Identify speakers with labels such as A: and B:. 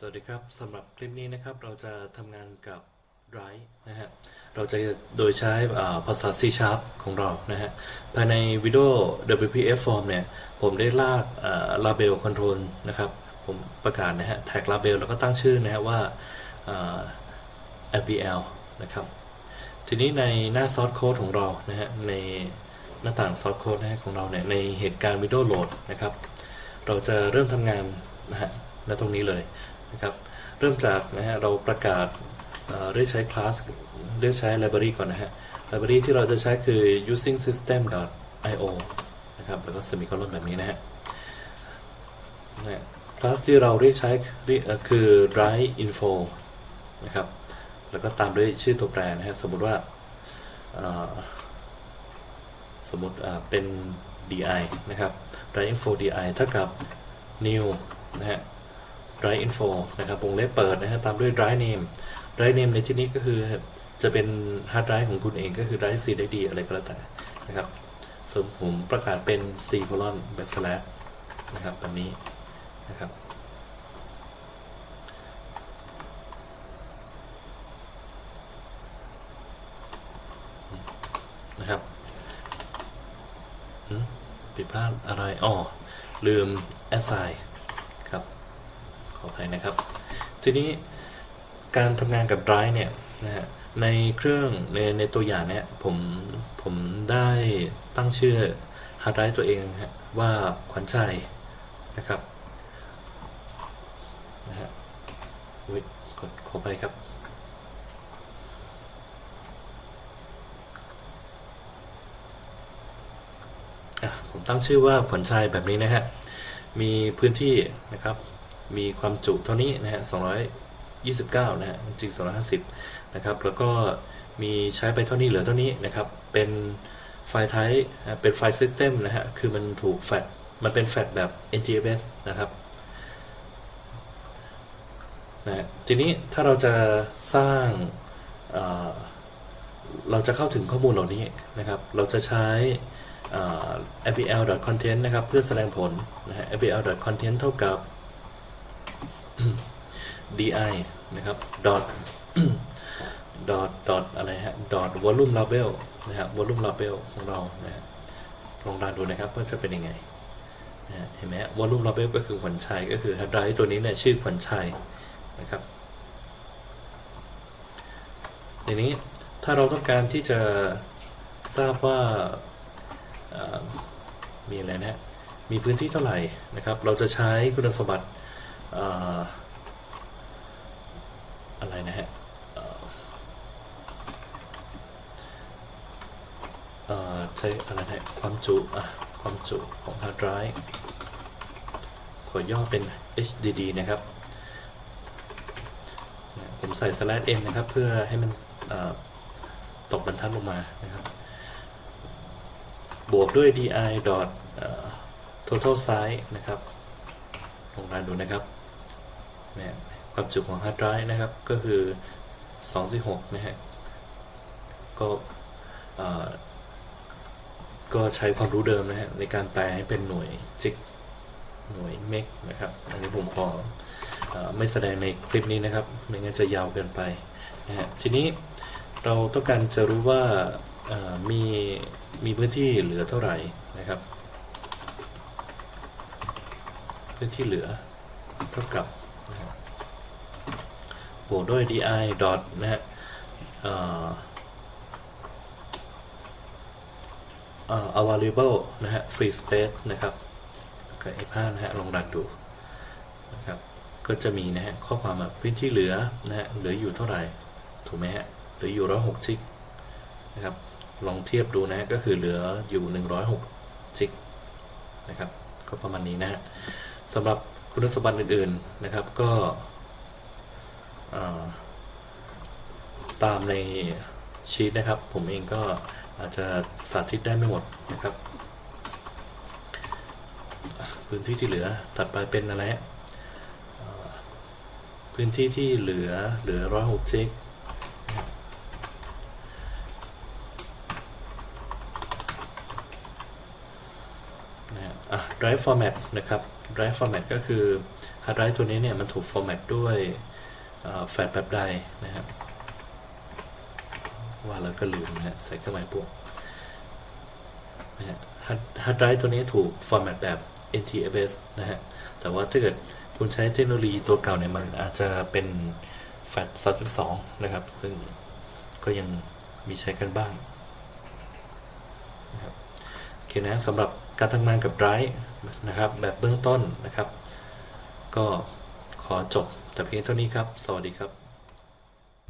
A: สวัสดีครับสำหรับคลิปนี้นะครับเราจะทำงานกับ Drive นะฮะเราจะโดยใช้ภาษา C Sharp ของเรานะฮะภายในวิดีโอ WPF form เนี่ยผมได้ลากอ่า label control นะครับผมประกาศนะฮะ tag label แล้วก็ตั้งชื่อนะฮะว่าอ่า FBL นะครับทีนี้ในหน้า source code ของเรานะฮะในหน้าต่าง source code นะฮะของเราเนี่ยในเหตุการณ์ video load นะครับเราจะเริ่มทำงานนะฮะณตรงนี้เลย นะครับเริ่มจากนะฮะเราประกาศเอ่อเรียกใช้คลาสเรียกใช้ library ก่อนนะฮะ library ที่เราจะใช้คือ using system io นะครับแล้วก็ semicolon แบบนี้นะฮะนะคลาสที่เราเรียกใช้คือ drive info นะครับแล้วก็ตามด้วยชื่อตัวแปรนะฮะสมมติว่าสมมติเป็น di นะครับ drive info di เท่ากับ new นะฮะ drive info นะครับวงเล็บเปิดนะฮะตามด้วย drive name drive name ในที่นี้ก็คือจะเป็น hard drive ของคุณเองก็คือ drive C ได้ดีอะไรก็แล้วแต่นะครับส่วนผมประกาศเป็น C colon backslash นะครับแบบนี้นะครับนะครับผิดพลาดอะไรอ๋อลืม assign ขออภัยนะครับ ทีนี้การทำงานกับ Drive เนี่ยนะฮะในเครื่องในในตัวอย่างเนี่ยผมผมได้ตั้งชื่อ hard drive ตัวเองนะฮะว่าขวัญใจนะครับนะฮะอุ๊ยขอขอไปครับอะผมตั้งชื่อว่าผลชัยแบบนี้นะฮะ มีพื้นที่นะครับ มีความจุเท่านี้นะฮะ229 นะฮะจริง 250 นะครับ แล้วก็มีใช้ไปเท่านี้เหลือเท่านี้นะครับ เป็นไฟล์ไทป์เป็นไฟล์ System นะฮะ คือมันถูกแฟดมันเป็นแฟดแบบ NTFS นะครับนะฮะทีนี้ถ้าเราจะสร้างเอ่อเราจะเข้าถึงข้อมูลเหล่านี้นะครับ เราจะใช้อ่า fbl.content นะครับ เพื่อแสดงผลนะฮะ fbl.content เท่ากับ di นะครับ dot dot dot อะไรฮะ dot volume label นะครับ volume label ของเรานะลองรันดูนะครับว่าจะเป็นยังไงนะเห็นไหมฮะ volume label ก็คือขวัญชัยก็คือ hard drive ตัวนี้เนี่ยชื่อขวัญชัยนะครับทีนี้ถ้าเราต้องการที่จะทราบว่ามีอะไรนะมีพื้นที่เท่าไหร่นะครับ เราจะใช้คุณสมบัติ อะไรนะฮะใช้อะไรนะฮะความจุอะความจุของ hard drive ขอย่อเป็น HDD นะครับ ผมใส่ slash n นะครับ เพื่อให้มันตกบรรทัดลงมานะครับ บวกด้วย di dot total size นะครับลองรันดูนะครับ นี่ยความจุของ hard drive นะครับก็คือ246นะฮะก็ก็ใช้ความรู้เดิมนะฮะในการแปลให้เป็นหน่วยจิกหน่วยเมกนะครับ อันนี้ผมขออไม่แสดงในคลิปนี้นะครับ ไม่งั้นจะยาวเกินไปนะฮะทีนี้เราต้องการจะรู้ว่ามีมีพื้นที่เหลือเท่าไหร่นะครับ พื้นที่เหลือเท่ากับ บวกด้วย di dot นะฮะเอ่อ available นะฮะ free space นะครับก็ F5 นะฮะ ลองรันดูนะครับ ก็จะมีนะฮะ ข้อความแบบพื้นที่เหลือนะฮะ เหลืออยู่เท่าไหร่ ถูกไหมฮะ เหลืออยู่ร้อยหกจิกนะครับ ลองเทียบดูนะฮะ ก็คือเหลืออยู่106จิกนะครับ ก็ประมาณนี้นะฮะสำหรับ คุณสมบัติอื่นๆนะครับก็ตามในชีตนะครับ ผมเองก็อาจจะสาธิตได้ไม่หมดนะครับ พื้นที่ที่เหลือถัดไปเป็นอะไรฮะพื้นที่ที่เหลือเหลือ106จิกนะฮะอะ drive format นะครับ drive format ก็คือฮาร์ดไดรฟ์ตัวนี้เนี่ยมันถูกฟอร์แมตด้วยแฟลชแบบใดนะครับว่าแล้วก็ลืมนะฮะใส่เครื่องหมายบวกนะฮะฮาร์ดไดรฟ์ตัวนี้ถูกฟอร์แมตแบบ NTFS นะฮะแต่ว่าถ้าเกิดคุณใช้เทคโนโลยีตัวเก่าเนี่ยมันอาจจะเป็นแฟลช32 นะครับ ซึ่งก็ยังมีใช้กันบ้างนะครับโอเคนะสำหรับ การทำงานกับไรท์นะครับ แบบเบื้องต้นนะครับ ก็ขอจบแต่เพียงเท่านี้ครับ สวัสดีครับ